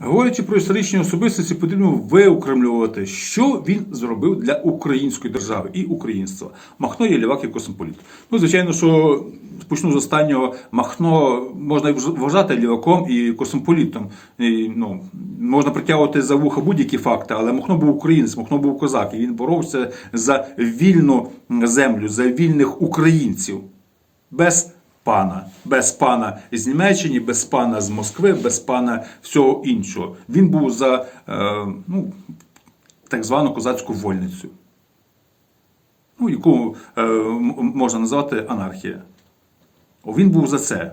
Говорячи про історичні особистості, потрібно виокремлювати, що він зробив для української держави і українства. Махно є лівак і космополіт. Ну, звичайно, що почну з останнього Махно можна вважати ліваком і космополітом. І, ну, можна притягувати за вуха будь-які факти, але Махно був українець, Махно був козак, і він боровся за вільну землю, за вільних українців. Без пана, без пана з Німеччини, без пана з Москви, без пана всього іншого. Він був за е, ну, так звану козацьку вольницю, ну, яку е, можна назвати анархія. О, Він був за це,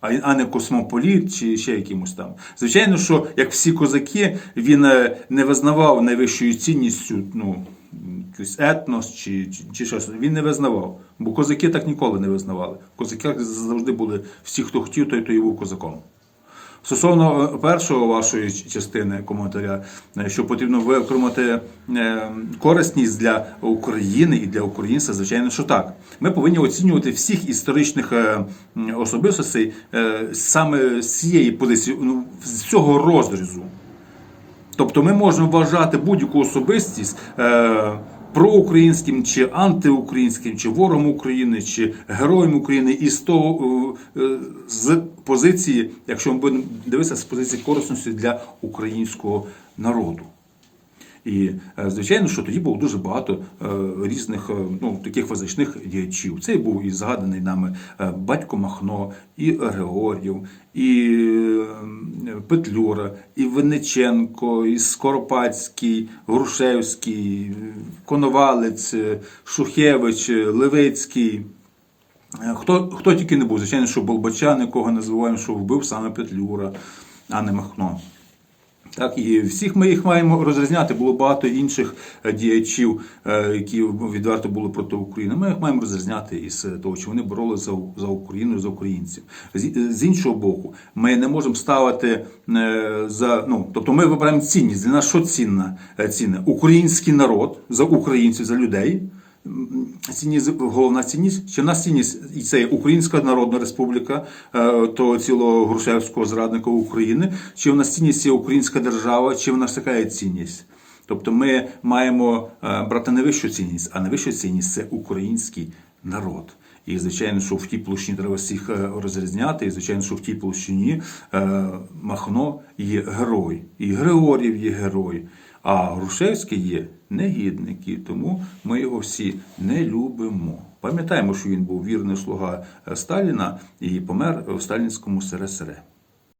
а не космополіт чи ще якимось там. Звичайно, що як всі козаки, він е, не визнавав найвищою цінністю ну, якийсь етнос чи, чи, чи щось. Він не визнавав. Бо козаки так ніколи не визнавали. Козаки завжди були всі, хто хотів, той, той і був козаком. Стосовно е, першого вашої частини коментаря, е, що потрібно виокремити е, корисність для України і для українця, звичайно, що так. Ми повинні оцінювати всіх історичних особистостей саме з цієї позиції, ну, з цього розрізу. Тобто ми можемо вважати будь-яку особистість проукраїнським чи антиукраїнським, чи ворогом України, чи героєм України і з того е, е, з позиції, якщо ми будемо дивитися з позиції корисності для українського народу. І е, звичайно, що тоді було дуже багато е, різних е, ну, таких визначних діячів. Це був і згаданий нами батько Махно, і Григорів, і Петлюра, і Винниченко, і Скоропадський, Грушевський, Коновалець, Шухевич, Левицький. Хто, хто тільки не був, звичайно, що Болбачан, якого називаємо, що вбив саме Петлюра, а не Махно. Так, і всіх ми їх маємо розрізняти. Було багато інших е, діячів, е, які відверто були проти України. Ми їх маємо розрізняти із того, чи вони боролися за, за Україну, за українців. З, іншого боку, ми не можемо ставити е, за ну, тобто ми вибираємо цінність. Для нас що цінна е, цінне? Український народ за українців, за людей. Цінність, головна цінність, в нас цінність і це Українська Народна Республіка, того то цілого Грушевського зрадника України, чи в нас цінність є Українська держава, чи в нас така є цінність. Тобто ми маємо е, брати не вищу цінність, а найвищу цінність це український народ. І звичайно, що в тій площині треба всіх е, розрізняти, і звичайно, що в тій площині е, Махно є герой, і Григорів є герой. А Грушевський є негідник, і тому ми його всі не любимо. Пам'ятаємо, що він був вірний слуга е, Сталіна і помер в сталінському СРСР.